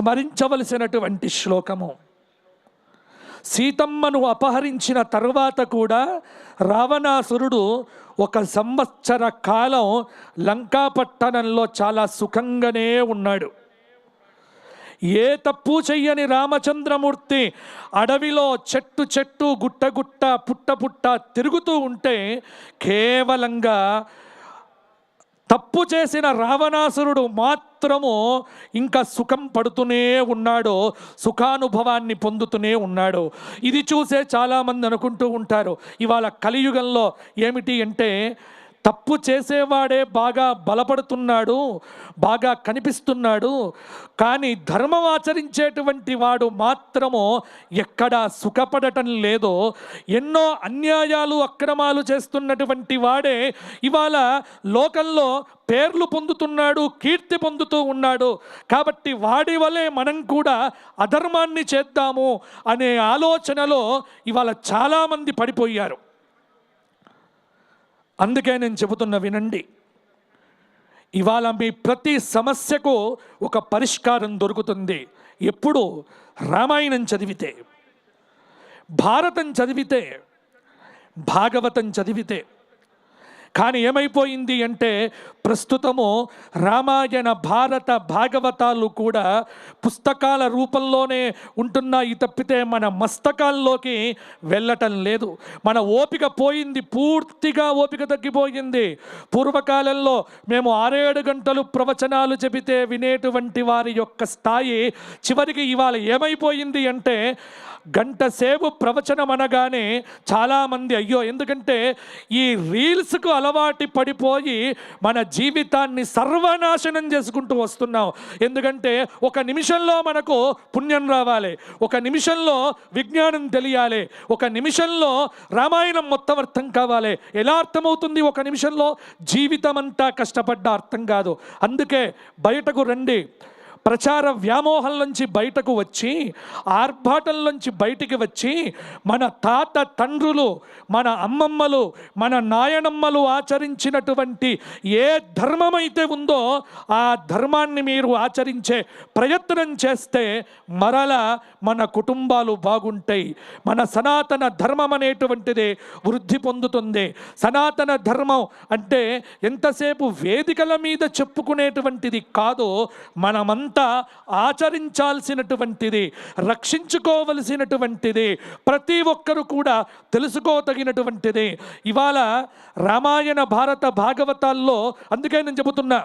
స్మరించవలసినటువంటి శ్లోకము. సీతమ్మను అపహరించిన తర్వాత కూడా రావణాసురుడు ఒక సంవత్సర కాలం లంకాపట్టణంలో చాలా సుఖంగానే ఉన్నాడు. ఏ తప్పు చెయ్యని రామచంద్రమూర్తి అడవిలో చెట్టు చెట్టు గుట్ట గుట్ట పుట్ట పుట్ట తిరుగుతూ ఉంటే కేవలంగా తప్పు చేసిన రావణాసురుడు మాత్రము ఇంకా సుఖం పడుతూనే ఉన్నాడు సుఖానుభవాన్ని పొందుతూనే ఉన్నాడు. ఇది చూసే చాలామంది అనుకుంటూ ఉంటారు ఇవాళ కలియుగంలో ఏమిటి అంటే తప్పు చేసేవాడే బాగా బలపడుతున్నాడు బాగా కనిపిస్తున్నాడు. కానీ ధర్మం ఆచరించేటువంటి వాడు మాత్రము ఎక్కడా సుఖపడటం లేదో ఎన్నో అన్యాయాలు అక్రమాలు చేస్తున్నటువంటి వాడే ఇవాళ లోకంలో పేర్లు పొందుతున్నాడు కీర్తి పొందుతూ ఉన్నాడు. కాబట్టి వాడి వలె మనం కూడా అధర్మాన్ని చేద్దాము అనే ఆలోచనలో ఇవాళ చాలామంది పడిపోయారు. అందుకే నేను చెబుతున్న వినండి. ఇవాళ మీ ప్రతి సమస్యకు ఒక పరిష్కారం దొరుకుతుంది. ఎప్పుడు? రామాయణం చదివితే. భారతం చదివితే. భాగవతం చదివితే. కానీ ఏమైపోయింది అంటే ప్రస్తుతము రామాయణ భారత భాగవతాలు కూడా పుస్తకాల రూపంలోనే ఉంటున్నాయి తప్పితే మన మస్తకాల్లోకి వెళ్ళటం లేదు. మన ఓపిక పోయింది పూర్తిగా ఓపిక తగ్గిపోయింది. పూర్వకాలంలో మేము ఆరేడు గంటలు ప్రవచనాలు చెబితే వినేటువంటి వారి యొక్క స్థాయి చివరికి ఇవాళ ఏమైపోయింది అంటే గంట సేపు ప్రవచనం అనగానే చాలామంది అయ్యో ఎందుకంటే ఈ రీల్స్కు అలవాటు పడిపోయి మన జీవితాన్ని సర్వనాశనం చేసుకుంటూ వస్తున్నాం. ఎందుకంటే ఒక నిమిషంలో మనకు పుణ్యం రావాలి ఒక నిమిషంలో విజ్ఞానం తెలియాలి ఒక నిమిషంలో రామాయణం మొత్తం అర్థం కావాలి. ఎలా అర్థమవుతుంది ఒక నిమిషంలో? జీవితం అంతా కష్టపడ్డ అర్థం కాదు. అందుకే బయటకు రండి. ప్రచార వ్యామోహం నుంచి బయటకు వచ్చి ఆర్భాటం నుంచి బయటికి వచ్చి మన తాత తండ్రులు మన అమ్మమ్మలు మన నాయనమ్మలు ఆచరించినటువంటి ఏ ధర్మమైతే ఉందో ఆ ధర్మాన్ని మీరు ఆచరించే ప్రయత్నం చేస్తే మరల మన కుటుంబాలు బాగుంటాయి. మన సనాతన ధర్మం అనేటువంటిది వృద్ధి పొందుతుంది. సనాతన ధర్మం అంటే ఎంతసేపు వేదికల మీద చెప్పుకునేటువంటిది కాదు మనమంతా ఆచరించాల్సినటువంటిది రక్షించుకోవలసినటువంటిది ప్రతి ఒక్కరు కూడా తెలుసుకోదగినటువంటిది. ఇవాళ రామాయణ భారత భాగవతాల్లో అందుకే నేను చెబుతున్నా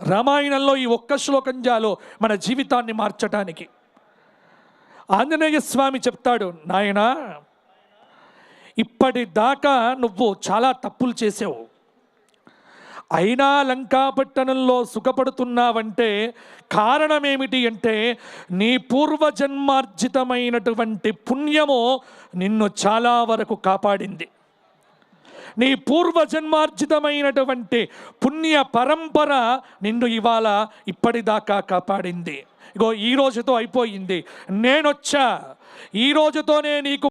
రామాయణంలో ఈ ఒక్క శ్లోకం జాలో మన జీవితాన్ని మార్చటానికి. ఆంజనేయ స్వామి చెప్తాడు నాయనా ఇప్పటిదాకా నువ్వు చాలా తప్పులు చేసావు. అయినా లంకాపట్టణంలో సుఖపడుతున్నావంటే కారణం ఏమిటి అంటే నీ పూర్వజన్మార్జితమైనటువంటి పుణ్యము నిన్ను చాలా వరకు కాపాడింది. నీ పూర్వజన్మార్జితమైనటువంటి పుణ్య పరంపర నిన్ను ఇవాళ ఇప్పటిదాకా కాపాడింది. ఇగో ఈ రోజుతో అయిపోయింది. నేనొచ్చా? ఈ రోజుతోనే నీకు